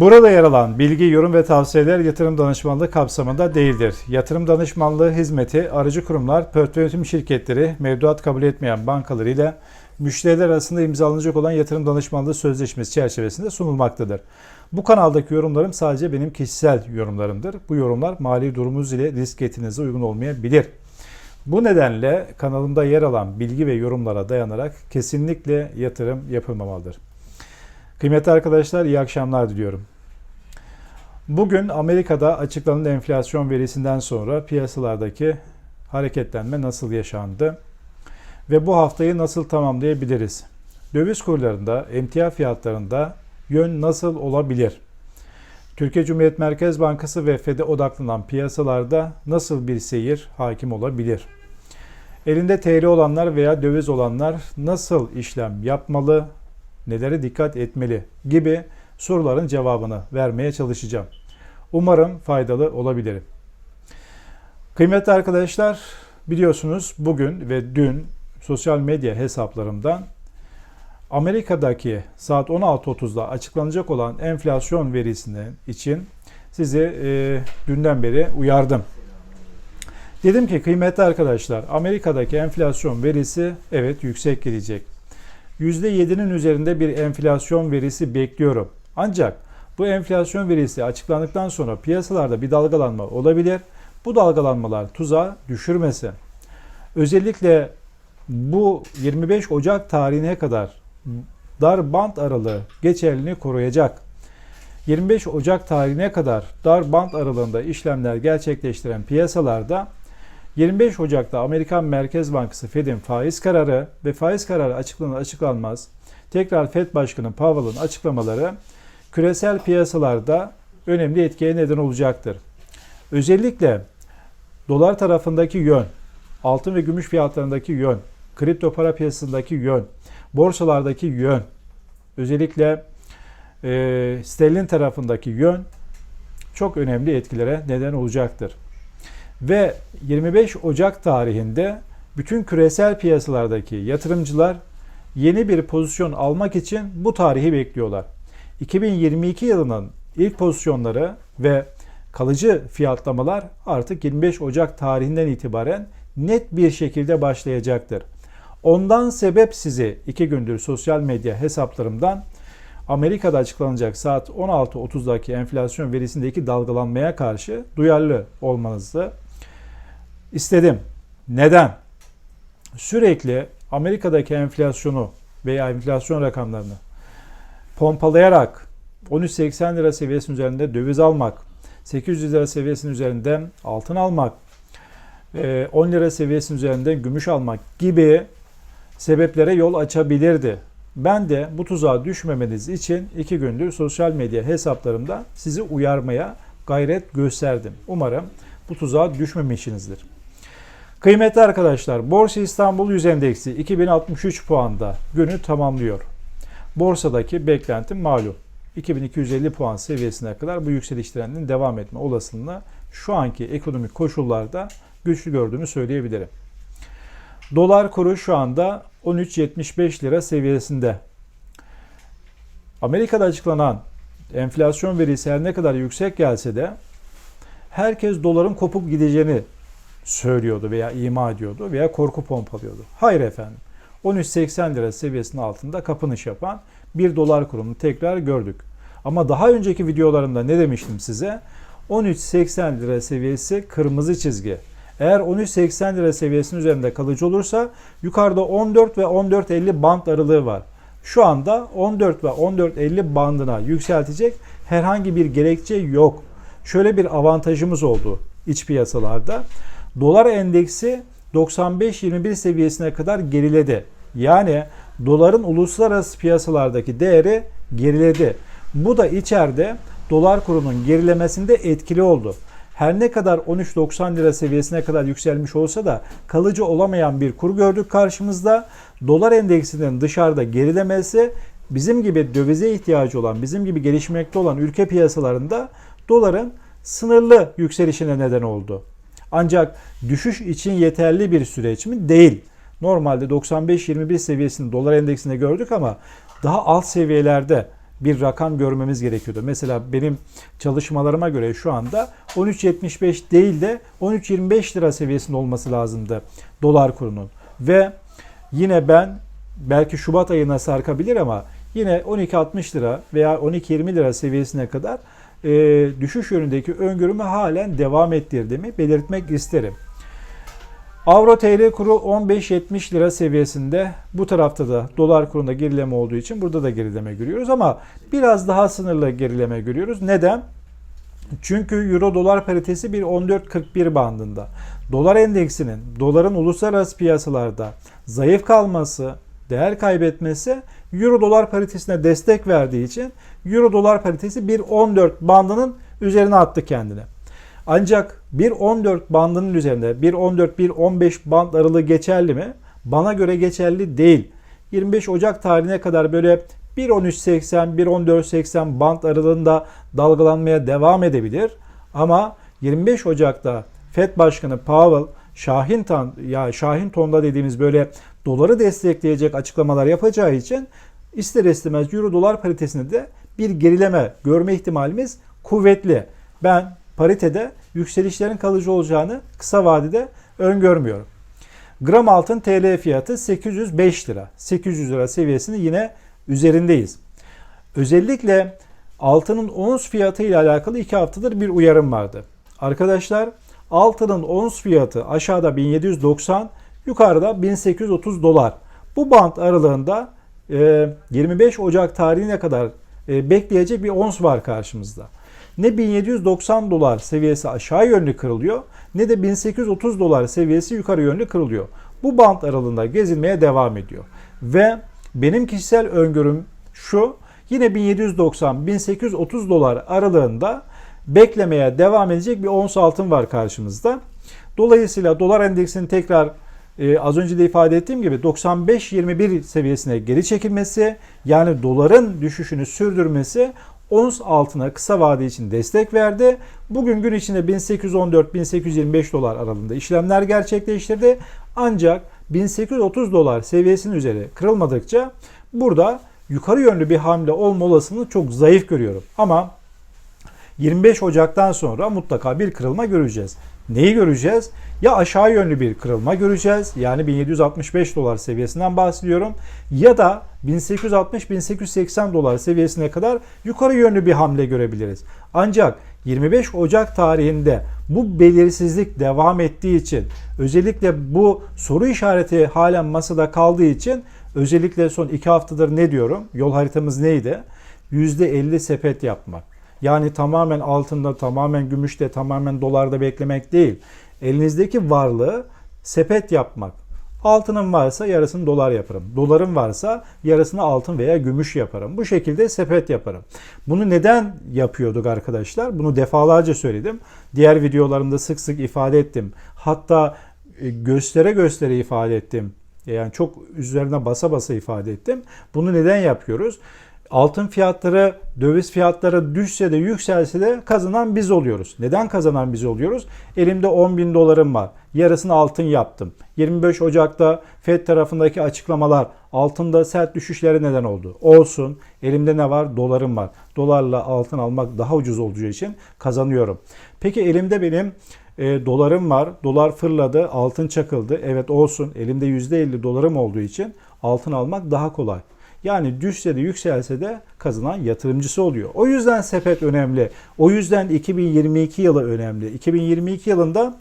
Burada yer alan bilgi, yorum ve tavsiyeler yatırım danışmanlığı kapsamında değildir. Yatırım danışmanlığı hizmeti aracı kurumlar, portföy yönetim şirketleri, mevduat kabul etmeyen bankalar ile müşteriler arasında imzalanacak olan yatırım danışmanlığı sözleşmesi çerçevesinde sunulmaktadır. Bu kanaldaki yorumlarım sadece benim kişisel yorumlarımdır. Bu yorumlar mali durumunuz ile risk getinize uygun olmayabilir. Bu nedenle kanalımda yer alan bilgi ve yorumlara dayanarak kesinlikle yatırım yapılmamalıdır. Kıymetli arkadaşlar iyi akşamlar diliyorum. Bugün Amerika'da açıklanan enflasyon verisinden sonra piyasalardaki hareketlenme nasıl yaşandı ve bu haftayı nasıl tamamlayabiliriz? Döviz kurlarında, emtia fiyatlarında yön nasıl olabilir? Türkiye Cumhuriyet Merkez Bankası ve FED'e odaklanan piyasalarda nasıl bir seyir hakim olabilir? Elinde TL olanlar veya döviz olanlar nasıl işlem yapmalı, nelere dikkat etmeli gibi soruların cevabını vermeye çalışacağım. Umarım faydalı olabilirim. Kıymetli arkadaşlar, biliyorsunuz bugün ve dün sosyal medya hesaplarımdan Amerika'daki saat 16.30'da açıklanacak olan enflasyon verisinin için sizi e, dünden beri uyardım. Dedim ki kıymetli arkadaşlar Amerika'daki enflasyon verisi evet yüksek gelecek. %7'nin üzerinde bir enflasyon verisi bekliyorum. Ancak bu enflasyon verisi açıklandıktan sonra piyasalarda bir dalgalanma olabilir. Bu dalgalanmalar tuzağa düşürmesin. Özellikle bu 25 Ocak tarihine kadar dar band aralığı geçerliliğini koruyacak. 25 Ocak tarihine kadar dar band aralığında işlemler gerçekleştiren piyasalarda 25 Ocak'ta Amerikan Merkez Bankası Fed'in faiz kararı ve faiz kararı açıklanır açıklanmaz tekrar Fed Başkanı Powell'ın açıklamaları küresel piyasalarda önemli etkiye neden olacaktır. Özellikle dolar tarafındaki yön, altın ve gümüş fiyatlarındaki yön, kripto para piyasasındaki yön, borsalardaki yön, özellikle e, sterlin tarafındaki yön çok önemli etkilere neden olacaktır. Ve 25 Ocak tarihinde bütün küresel piyasalardaki yatırımcılar yeni bir pozisyon almak için bu tarihi bekliyorlar. 2022 yılının ilk pozisyonları ve kalıcı fiyatlamalar artık 25 Ocak tarihinden itibaren net bir şekilde başlayacaktır. Ondan sebep sizi iki gündür sosyal medya hesaplarımdan Amerika'da açıklanacak saat 16.30'daki enflasyon verisindeki dalgalanmaya karşı duyarlı olmanızı istedim. Neden? Sürekli Amerika'daki enflasyonu veya enflasyon rakamlarını pompalayarak 13.80 lira seviyesinin üzerinde döviz almak, 800 lira seviyesinin üzerinde altın almak, 10 lira seviyesinin üzerinde gümüş almak gibi sebeplere yol açabilirdi. Ben de bu tuzağa düşmemeniz için iki gündür sosyal medya hesaplarımda sizi uyarmaya gayret gösterdim. Umarım bu tuzağa düşmemişsinizdir. Kıymetli arkadaşlar, Borsa İstanbul 100 Endeksi 2063 puanda günü tamamlıyor. Borsadaki beklentim malum. 2250 puan seviyesine kadar bu yükseliş trendinin devam etme olasılığını şu anki ekonomik koşullarda güçlü gördüğümü söyleyebilirim. Dolar kuru şu anda 13.75 lira seviyesinde. Amerika'da açıklanan enflasyon verisi her ne kadar yüksek gelse de herkes doların kopup gideceğini söylüyordu veya ima ediyordu veya korku pompalıyordu. Hayır efendim. 13.80 lira seviyesinin altında kapanış yapan bir dolar kurumunu tekrar gördük. Ama daha önceki videolarımda ne demiştim size? 13.80 lira seviyesi kırmızı çizgi. Eğer 13.80 lira seviyesinin üzerinde kalıcı olursa yukarıda 14 ve 14.50 band aralığı var. Şu anda 14 ve 14.50 bandına yükseltecek herhangi bir gerekçe yok. Şöyle bir avantajımız oldu iç piyasalarda. Dolar endeksi 95-21 seviyesine kadar geriledi. Yani doların uluslararası piyasalardaki değeri geriledi. Bu da içeride dolar kurunun gerilemesinde etkili oldu. Her ne kadar 13.90 lira seviyesine kadar yükselmiş olsa da kalıcı olamayan bir kur gördük karşımızda. Dolar endeksinin dışarıda gerilemesi bizim gibi dövize ihtiyacı olan, bizim gibi gelişmekte olan ülke piyasalarında doların sınırlı yükselişine neden oldu. Ancak düşüş için yeterli bir süreç mi? Değil. Normalde 95-21 seviyesini dolar endeksinde gördük ama daha alt seviyelerde bir rakam görmemiz gerekiyordu. Mesela benim çalışmalarıma göre şu anda 13.75 değil de 13.25 lira seviyesinde olması lazımdı dolar kurunun. Ve yine ben belki Şubat ayına sarkabilir ama yine 12.60 lira veya 12.20 lira seviyesine kadar e, düşüş yönündeki öngörümü halen devam ettirdiğimi belirtmek isterim. Avro TL kuru 15.70 lira seviyesinde. Bu tarafta da dolar kurunda gerileme olduğu için burada da gerileme görüyoruz ama biraz daha sınırlı gerileme görüyoruz. Neden? Çünkü euro dolar paritesi bir 14.41 bandında. Dolar endeksinin doların uluslararası piyasalarda zayıf kalması, değer kaybetmesi euro dolar paritesine destek verdiği için euro dolar paritesi 1.14 bandının üzerine attı kendini. Ancak 1.14 bandının üzerinde 1.14-1.15 band aralığı geçerli mi? Bana göre geçerli değil. 25 Ocak tarihine kadar böyle 1.13.80, 1.14.80 band aralığında dalgalanmaya devam edebilir. Ama 25 Ocak'ta Fed Başkanı Powell Şahin ton ya Şahin tonda dediğimiz böyle doları destekleyecek açıklamalar yapacağı için ister istemez euro dolar paritesinde de bir gerileme görme ihtimalimiz kuvvetli. Ben paritede yükselişlerin kalıcı olacağını kısa vadede öngörmüyorum. Gram altın TL fiyatı 805 lira. 800 lira seviyesini yine üzerindeyiz. Özellikle altının ons fiyatı ile alakalı 2 haftadır bir uyarım vardı. Arkadaşlar altının ons fiyatı aşağıda 1790, yukarıda 1830 dolar. Bu band aralığında 25 Ocak tarihine kadar bekleyecek bir ons var karşımızda. Ne 1790 dolar seviyesi aşağı yönlü kırılıyor ne de 1830 dolar seviyesi yukarı yönlü kırılıyor. Bu band aralığında gezilmeye devam ediyor. Ve benim kişisel öngörüm şu yine 1790-1830 dolar aralığında beklemeye devam edecek bir ons altın var karşımızda. Dolayısıyla dolar endeksinin tekrar e, az önce de ifade ettiğim gibi 95-21 seviyesine geri çekilmesi yani doların düşüşünü sürdürmesi ons altına kısa vade için destek verdi. Bugün gün içinde 1814-1825 dolar aralığında işlemler gerçekleştirdi. Ancak 1830 dolar seviyesinin üzeri kırılmadıkça burada yukarı yönlü bir hamle olma olasılığını çok zayıf görüyorum. Ama 25 Ocak'tan sonra mutlaka bir kırılma göreceğiz. Neyi göreceğiz? Ya aşağı yönlü bir kırılma göreceğiz. Yani 1765 dolar seviyesinden bahsediyorum. Ya da 1860-1880 dolar seviyesine kadar yukarı yönlü bir hamle görebiliriz. Ancak 25 Ocak tarihinde bu belirsizlik devam ettiği için özellikle bu soru işareti halen masada kaldığı için özellikle son 2 haftadır ne diyorum? Yol haritamız neydi? %50 sepet yapmak. Yani tamamen altında, tamamen gümüşte, tamamen dolarda beklemek değil. Elinizdeki varlığı sepet yapmak. Altının varsa yarısını dolar yaparım. Dolarım varsa yarısını altın veya gümüş yaparım. Bu şekilde sepet yaparım. Bunu neden yapıyorduk arkadaşlar? Bunu defalarca söyledim. Diğer videolarımda sık sık ifade ettim. Hatta e, göstere göstere ifade ettim. Yani çok üzerine basa basa ifade ettim. Bunu neden yapıyoruz? Altın fiyatları, döviz fiyatları düşse de yükselse de kazanan biz oluyoruz. Neden kazanan biz oluyoruz? Elimde 10 bin dolarım var. Yarısını altın yaptım. 25 Ocak'ta FED tarafındaki açıklamalar altında sert düşüşlere neden oldu. Olsun. Elimde ne var? Dolarım var. Dolarla altın almak daha ucuz olacağı için kazanıyorum. Peki elimde benim e, dolarım var. Dolar fırladı, altın çakıldı. Evet olsun. Elimde %50 dolarım olduğu için altın almak daha kolay. Yani düşse de yükselse de kazanan yatırımcısı oluyor. O yüzden sepet önemli. O yüzden 2022 yılı önemli. 2022 yılında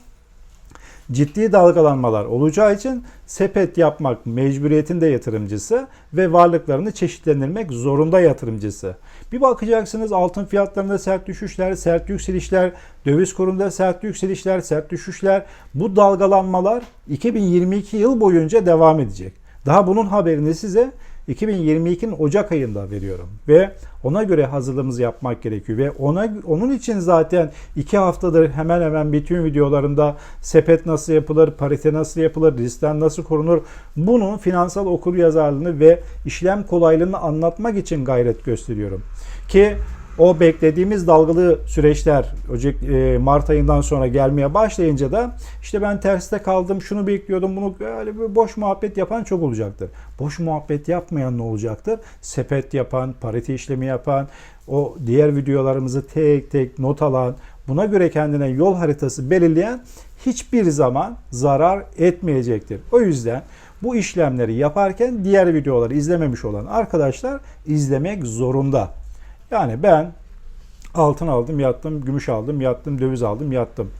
ciddi dalgalanmalar olacağı için sepet yapmak mecburiyetinde yatırımcısı ve varlıklarını çeşitlendirmek zorunda yatırımcısı. Bir bakacaksınız altın fiyatlarında sert düşüşler, sert yükselişler, döviz kurunda sert yükselişler, sert düşüşler. Bu dalgalanmalar 2022 yıl boyunca devam edecek. Daha bunun haberini size 2022'nin Ocak ayında veriyorum ve ona göre hazırlığımızı yapmak gerekiyor ve ona onun için zaten iki haftadır hemen hemen bütün videolarımda sepet nasıl yapılır, parite nasıl yapılır, riskten nasıl korunur bunun finansal okur yazarlığını ve işlem kolaylığını anlatmak için gayret gösteriyorum. Ki o beklediğimiz dalgalı süreçler Ocak e, Mart ayından sonra gelmeye başlayınca da işte ben terste kaldım, şunu bekliyordum, bunu böyle bir boş muhabbet yapan çok olacaktır. Boş muhabbet yapmayan ne olacaktır? Sepet yapan, parite işlemi yapan, o diğer videolarımızı tek tek not alan, buna göre kendine yol haritası belirleyen hiçbir zaman zarar etmeyecektir. O yüzden bu işlemleri yaparken diğer videoları izlememiş olan arkadaşlar izlemek zorunda. Yani ben altın aldım, yattım, gümüş aldım, yattım, döviz aldım, yattım.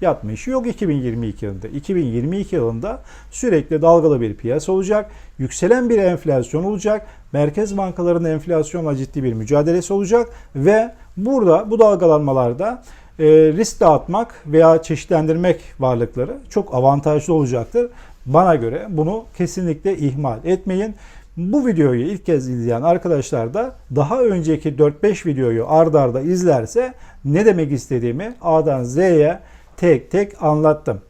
Yatma işi yok 2022 yılında. 2022 yılında sürekli dalgalı bir piyasa olacak. Yükselen bir enflasyon olacak. Merkez bankalarının enflasyonla ciddi bir mücadelesi olacak. Ve burada bu dalgalanmalarda e, risk dağıtmak veya çeşitlendirmek varlıkları çok avantajlı olacaktır. Bana göre bunu kesinlikle ihmal etmeyin. Bu videoyu ilk kez izleyen arkadaşlar da daha önceki 4-5 videoyu ard arda izlerse ne demek istediğimi A'dan Z'ye tek tek anlattım.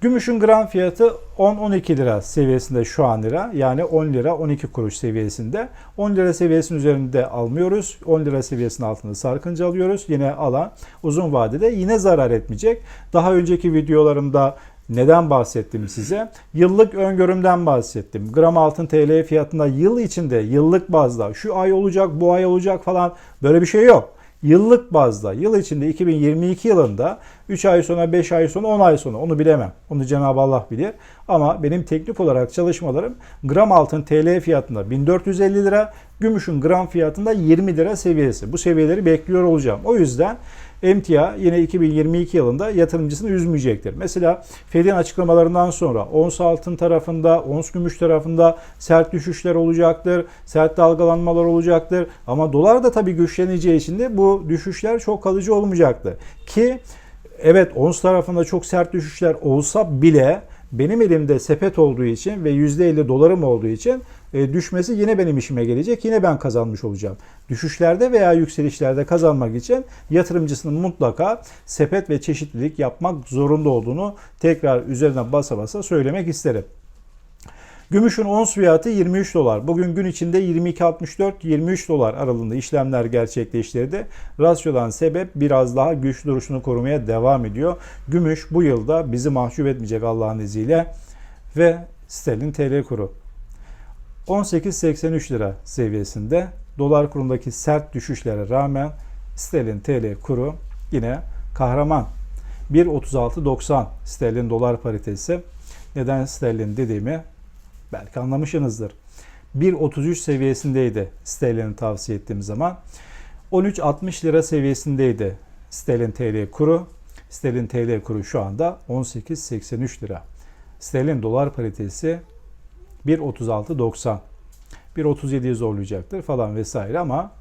Gümüşün gram fiyatı 10-12 lira seviyesinde şu an lira. Yani 10 lira 12 kuruş seviyesinde. 10 lira seviyesinin üzerinde almıyoruz. 10 lira seviyesinin altında sarkınca alıyoruz. Yine alan uzun vadede yine zarar etmeyecek. Daha önceki videolarımda neden bahsettim size? Yıllık öngörümden bahsettim. Gram altın TL fiyatında yıl içinde yıllık bazda şu ay olacak bu ay olacak falan böyle bir şey yok. Yıllık bazda yıl içinde 2022 yılında 3 ay sonra 5 ay sonra 10 ay sonra onu bilemem. Onu Cenab-ı Allah bilir. Ama benim teknik olarak çalışmalarım gram altın TL fiyatında 1450 lira, gümüşün gram fiyatında 20 lira seviyesi. Bu seviyeleri bekliyor olacağım. O yüzden emtia yine 2022 yılında yatırımcısını üzmeyecektir. Mesela Fed'in açıklamalarından sonra ons altın tarafında, ons gümüş tarafında sert düşüşler olacaktır, sert dalgalanmalar olacaktır. Ama dolar da tabii güçleneceği için de bu düşüşler çok kalıcı olmayacaktır. Ki evet ons tarafında çok sert düşüşler olsa bile benim elimde sepet olduğu için ve %50 dolarım olduğu için e, düşmesi yine benim işime gelecek. Yine ben kazanmış olacağım. Düşüşlerde veya yükselişlerde kazanmak için yatırımcısının mutlaka sepet ve çeşitlilik yapmak zorunda olduğunu tekrar üzerine basa basa söylemek isterim. Gümüşün ons fiyatı 23 dolar. Bugün gün içinde 22.64-23 dolar aralığında işlemler gerçekleştirdi. Rasyodan sebep biraz daha güç duruşunu korumaya devam ediyor. Gümüş bu yılda bizi mahcup etmeyecek Allah'ın izniyle. Ve sterlin TL kuru 18.83 lira seviyesinde. Dolar kurundaki sert düşüşlere rağmen sterlin TL kuru yine kahraman. 1.36.90 sterlin dolar paritesi. Neden sterlin dediğimi belki anlamışsınızdır. 1.33 seviyesindeydi sterlini tavsiye ettiğim zaman. 13.60 lira seviyesindeydi sterlin TL kuru. Sterlin TL kuru şu anda 18.83 lira. Sterlin dolar paritesi 1.36.90. 1.37'yi zorlayacaktır falan vesaire ama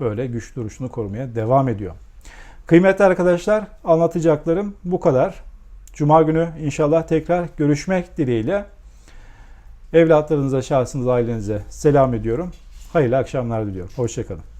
böyle güç duruşunu korumaya devam ediyor. Kıymetli arkadaşlar anlatacaklarım bu kadar. Cuma günü inşallah tekrar görüşmek dileğiyle. Evlatlarınıza, şahsınıza, ailenize selam ediyorum. Hayırlı akşamlar diliyorum. Hoşçakalın.